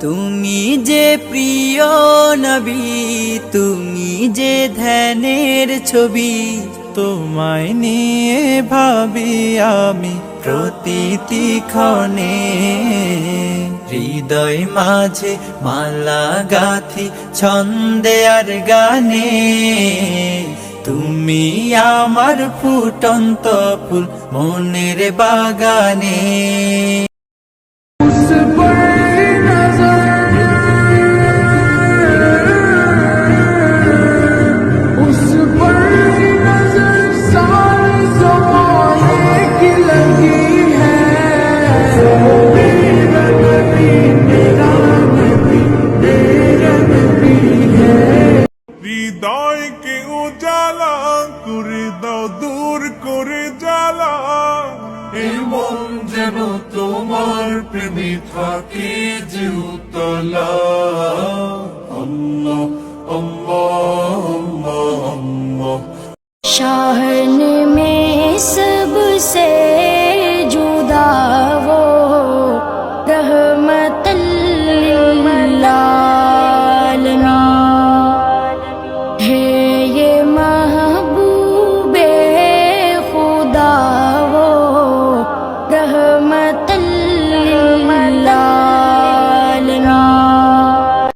তুমি যে প্রিয় নবী, তুমি যে ধ্যানের ছবি, তোমায় নিয়ে ভাবি আমি প্রতিটি ক্ষণে। হৃদয় মাঝে মালা গাথি, ছন্দে আর গানে। তুমি আমার ফুটন্ত ফুল মনের বাগানে। করে দাও, দূর করে জ্বালা। এই মন যেন তোমার প্রেমে থাকে জিউতলা অম্ম অম্ম অম্ম অম্ম